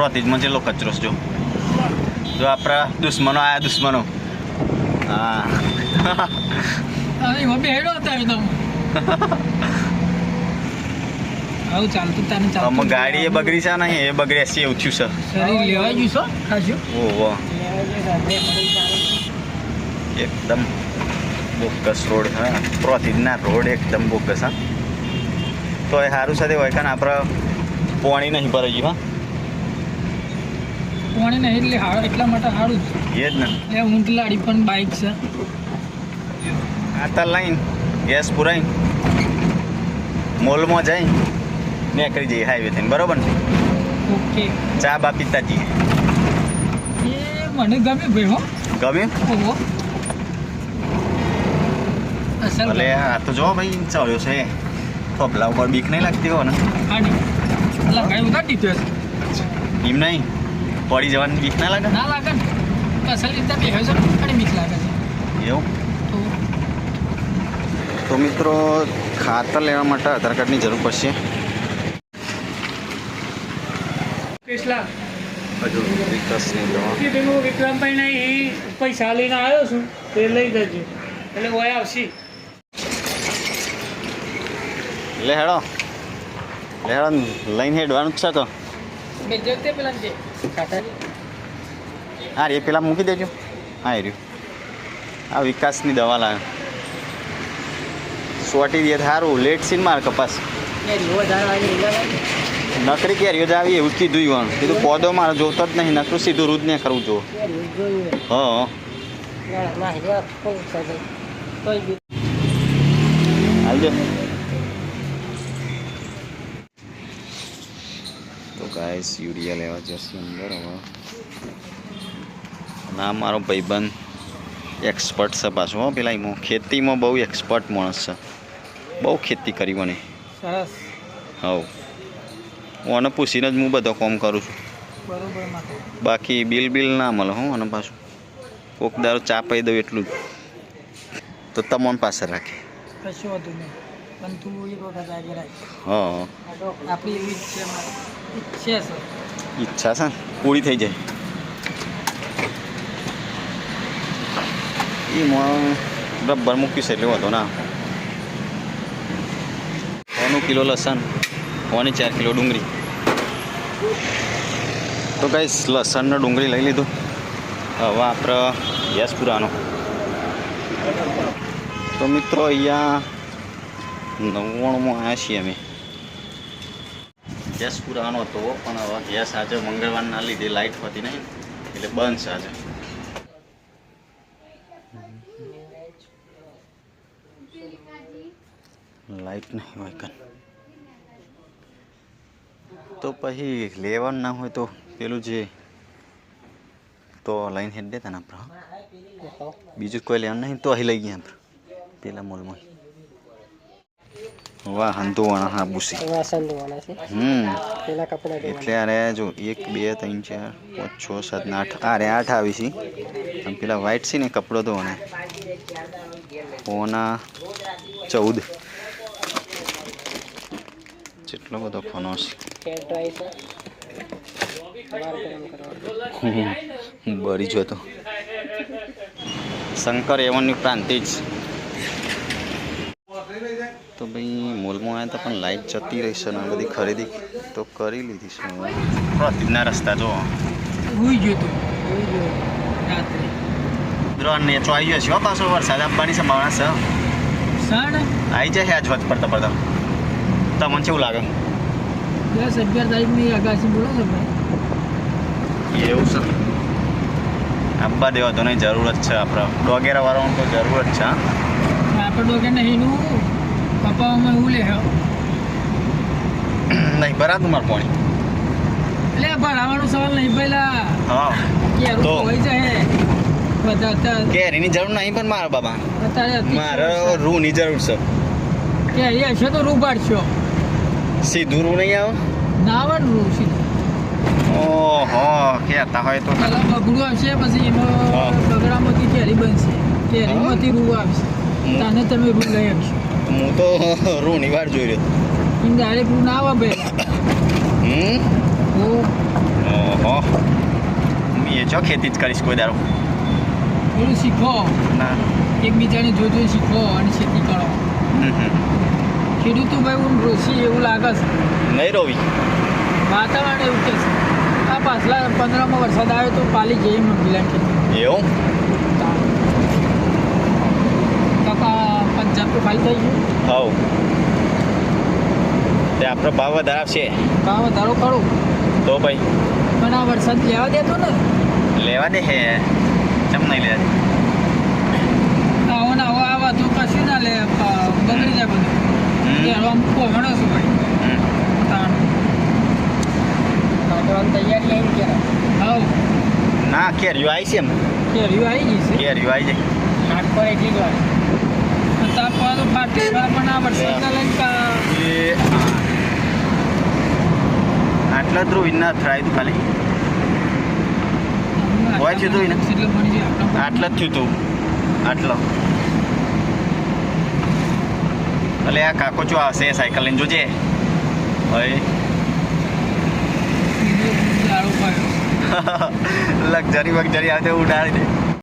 પ્રોતિજમાં જેટલો કચરો છે. જો જો આપણા દુશ્મનો આયા દુશ્મનો. હા. ગાડી એ બગડી છે નહીં એ બગડે હશે એવું થયું છે. છો ઓહો. એકદમ બોકસ રોડ હા પ્રોતિજના રોડ એકદમ બોકસ હા. તો એ સારું સાથે હોય કારણ આપણે પોણી નહીં ભરાઈ ગયું પાણી નહીં એટલે એટલા માટે સારું જ. એ જ ને. એ ઊંટલાડી પણ બાઇક છે. આતા લાઈન ગેસ પુરાઈ. મોલમાં જઈ નીકળી જઈએ હાઈવે થઈને. બરોબર ને? ઓકે ચા બા પીતા જઈએ. એ મને ગમે ભાઈ હો. ગમે ઓહો. અસલ ભલે આ તો જો ભાઈ ચાલ્યો છે. થોપલા ઉપર બીક નહીં લાગતી હો ને હાડી લગાડી ઉતારી દીધો એમ નહીં? પડી જવાની બીક ના લાગે? ના લાગે ને. અસલ રીતે બેહ્યો છે બીક લાગે છે. એવું? તો? મિત્રો ખાતર લેવા માટે આધાર કાર્ડની જરૂર પડશે. કેટલા? હજુ પેલું વિક્રમભાઈને અહીં પૈસા લઈને આવ્યો છું તે લઈ જજો. એટલે ઓય આવશે. લે હેડો લે હેડો લઈને હેડવાનું છે તો. બે જો પેલા હા એ પેલા મૂકી દેજો. હા એ રહ્યું. આ વિકાસની દવા લાવ્યો સોટી દે સારું લેટ સીન માર કપાસ. નકરી કેરીઓ જ આવી એવું જ કીધું ઈવન. કીધું પોદો મારે જોતો જ નહીં. નકરું સીધું રૂજ ને કરવું જો હા હાલજો તો ગાઈસ યુરિયા લેવા જશે અંદર હવે. ના મારો ભાઈબંધ એક્સપર્ટ છે પાછો હો પેલા એમાં ખેતીમાં બહુ એક્સપર્ટ માણસ છે. બહુ ખેતી કરી મને. સરસ. હવ. હું આને પૂછીને જ હું બધો કામ કરું છું. બરોબર બાકી બિલ બિલ ના મળે હું અને પાછું. કોક દારો ચા પાઈ દઉં એટલું જ. તો તમને પાસે રાખે. કશું હતું નહીં. હા. આપણી એવી ઈચ્છા છે. ઈચ્છા છે ને? પૂરી થઈ જાય. એમાં રબર મૂક્યું છે એટલે વાંધો ના ઓનું કિલો લસણ ઓની ચાર કિલો ડુંગળી. તો કઈ લસણનો ડુંગળી લઈ લીધું. હવે આપણે ગેસ પુરાનો તો મિત્રો અહીંયા નવ્વાણુંમાં આવ્યા છીએ અમે ગેસ પુરાવાનો હતો પણ હવે ગેસ આજે મંગળવારના લીધે લાઇટ હોતી નહીં. એટલે બંધ છે આજે. લાઇટ નહીં હોય કન. તો પછી લેવાનું ના હોય તો પેલું જે તો લઈને હેડ દેતા ને આપણે બીજું કોઈ લેવાનું નહીં તો અહીં લઈ ગયા આપણે. પેલા મોલમાં. વાહ હંતુવાણા હા બુસી. છે. હમ. પેલા કપડા એટલે અરે જો એક બે ત્રણ ચાર પાંચ છ સાત ને આઠ અરે આઠ આવી છે. આમ પેલા વ્હાઈટ છે ને કપડો તો અને પોના ચૌદ. જેટલો બધો ફોનો છે. બળી જતો. શંકર એવનની પ્રાંતિજ તો ભાઈ મોલમાં આવ્યા હતા પણ લાઈટ જતી રહી છે ને બધી ખરીદી તો કરી લીધી છે. પ્રતિજના રસ્તા જો. હુઈ ગયો તું. હુઈ ગયો રાત્રે દ્રોણ ને આવી ગયો છે પાછો વરસાદ આપવાની સંભાવના છે. આવી જાય આજ વચ પડતા પડતા. તમને કેવું લાગે? દસ અગિયાર તારીખની આગાસી બોલો છો ભાઈ. એવું છે. આબ્બા દેવા તો નહીં જરૂર જ છે આપણે. ડોગેરા વાળાનું તો જરૂર જ છે આપણે ડોકે નહીં નું પપ્પાઓમાં એવું લે હો? નહીં ભરાતું મારું પાણી. એટલે ભરાવાનો સવાલ નહીં પહેલા. હા. કેરું? હોય જાય કેરીની જરૂર નહીં પણ મારા બાબા. મારે રૂની જરૂર છે. કેરી હશે તો રૂ પાડશો. સીધું રૂ નહીં આવે? ના પણ રૂ સીધું. ઓહો કહેતા હોય તો. પેલા બગડું આવશે પછી એમાં બગડામાંથી કેરી બનશે. કેરીમાંથી રૂ આવશે. તાને તમે રૂ લઈ આપશો. હું તો રૂની વાર જોઈ રહ્યો. હું ડાયરેક્ટ રૂ ના આવે ભાઈ હમ? ઓહો. એ ચો ખેતી જ કરીશ કોઈ દારો થોડું શીખો. ના. એકબીજાને જોઈ શીખો અને ખેતી કરો. હમ. ખેડૂતો ભાઈ હું રોશી એવું લાગે છે. નહીં રોવી. વાતાવરણ એવું કે છે. આ પાછલા પંદરમાં વરસાદ આવ્યો તો પાલી જઈ મંગીલા ખેતી એવું કાકા પંચાયત તો ખાલી થઈ ગયું. હવ. તે આપણો ભાવ વધારે છે ભાવ વધારો કરું. તો ભાઈ? પણ આ વરસાદ લેવા દેતો ને. લેવા દે હે. ચમ નહીં લે? આવો ને આવો આવા તો કશું ના લે બગડી જાય બધું. આમ કોમણો છું ભાઈ. તાણ. કાઢવાની તૈયારી આવી ક્યારે હવ. ના કેરીઓ આવી છે એમ. કેરીઓ આવી ગઈ છે. કેરીઓ આવી જાય પર એટલી જ વાર. તાપ તો ફાટી પણ આ વરસાદના લઈને આટલા રૂ ના થરાય તું ખાલી. હોય છે તું આટલા જ થયું તું. આટલો. એટલે આ કાકો ચો આવશે સાયકલ લઈને જોજે. હવે લગઝરી વગઝરી આવશે ઉડાડી દે.